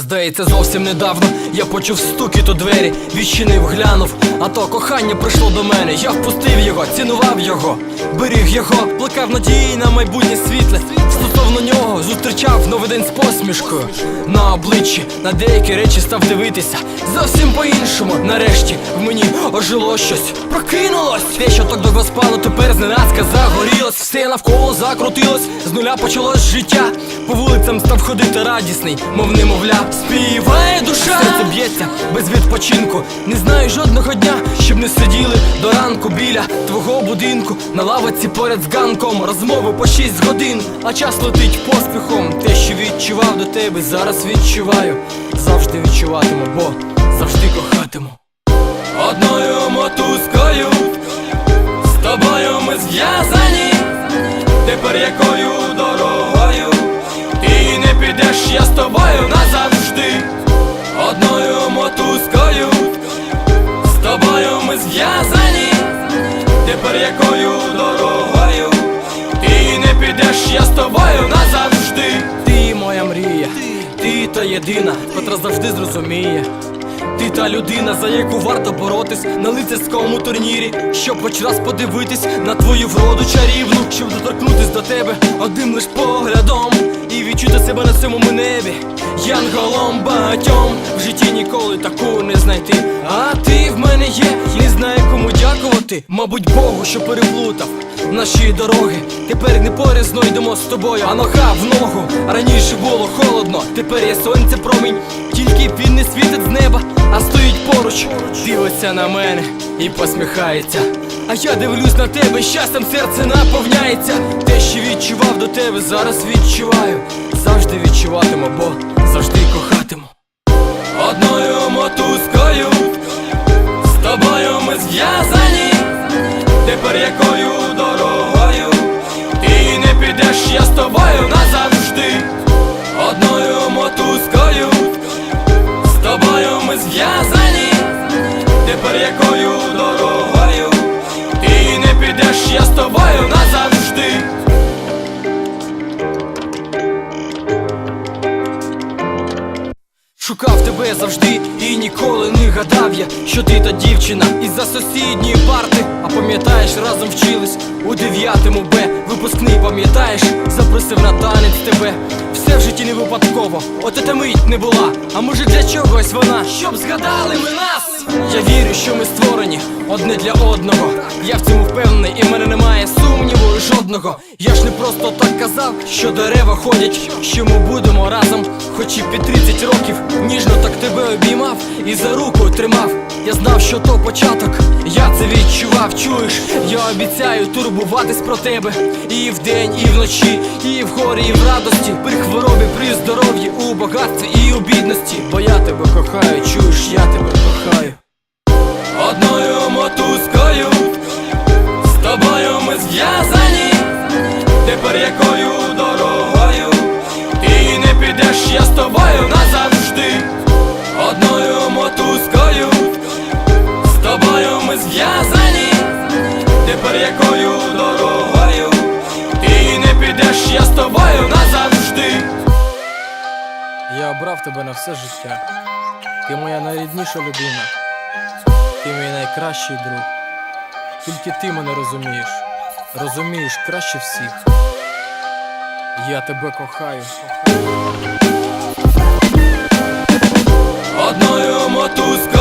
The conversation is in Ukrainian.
Здається, зовсім недавно я почув стукіт у двері, відчинив, глянув, а то кохання прийшло до мене. Я впустив його, цінував його, беріг його, плекав надії на майбутнє світле. Стосовно нього зустрічав новий день з посмішкою на обличчі, на деякі речі став дивитися. Зовсім по-іншому. Нарешті в мені ожило щось, прокинулось. Те, що так довго спало, тепер зненацька загорілось. Все навколо закрутилось, з нуля почалось життя. По вулицям став ходити радісний, мов немовля. Співає душа, серце б'ється без відпочинку. Не знаю жодного дня, щоб не сиділи до ранку біля твого будинку. На лавиці поряд з ганком розмови по 6 годин. А час летить поспіхом. Те, що відчував до тебе, зараз відчуваю. Завжди відчуватиму, бо завжди кохатиму. Одною мотузкою з тобою ми зв'язані. Тепер якою дорогою ти не підеш, я з тобою назавжди. Одною мотузкою з тобою ми зв'язані. Тепер якою дорогою я з тобою назавжди. Ти моя мрія, ти та єдина, котра завжди зрозуміє. Ти та людина, за яку варто боротись на лицарському турнірі, щоб хоч раз подивитись на твою вроду чарівну, щоб доторкнутись до тебе одним лиш поглядом і відчути себе на цьому небі. Янголом багатьом в житті ніколи таку не знайти. А ти в мене є, не знаю кому дякувати. Мабуть, Богу, що переплутав наші дороги. Тепер не порізно йдемо з тобою, а нога в ногу. Раніше було холодно, тепер є сонце промінь. Тільки він не світить з неба, а стоїть поруч, дивиться на мене і посміхається. А я дивлюсь на тебе, щастям серце наповняється. Те, що відчував до тебе, зараз відчуваю. Завжди відчуватиму, бо завжди кохатиму. Тепер якою дорогою ти не підеш, я з тобою назавжди. Шукав тебе завжди і ніколи не гадав я, що ти та дівчина із-за сусідньої парти. А пам'ятаєш, разом вчились у дев'ятому Б. Випускний пам'ятаєш, запросив на танець тебе. Все в житті не випадково, от ета мить не була. А може для чогось вона, щоб згадали нас. Я вірю, що ми створені одне для одного. Я в цьому впевнений, і в мене немає сумніву жодного. Я ж не просто так казав, що дерева ходять, що ми будемо разом, хоч і під 30 років. Ніжно так тебе обіймав і за руку тримав. Я знав, що то початок, я це відчував, чуєш, я обіцяю турбуватись про тебе і вдень, і вночі, і в горі, і в радості, при хворобі, при здоров'ї, у багатстві і у бідності. Бо я тебе кохаю, Тепер якою дорогою ти не підеш, я з тобою назавжди. Одною мотузкою з тобою ми зв'язані. Тепер якою дорогою ти не підеш, я з тобою назавжди. Я обрав тебе на все життя. Ти моя найрідніша людина. Ти мій найкращий друг. Тільки ти мене розумієш. Розумієш краще всіх. Я тебе кохаю. Одною мотузкою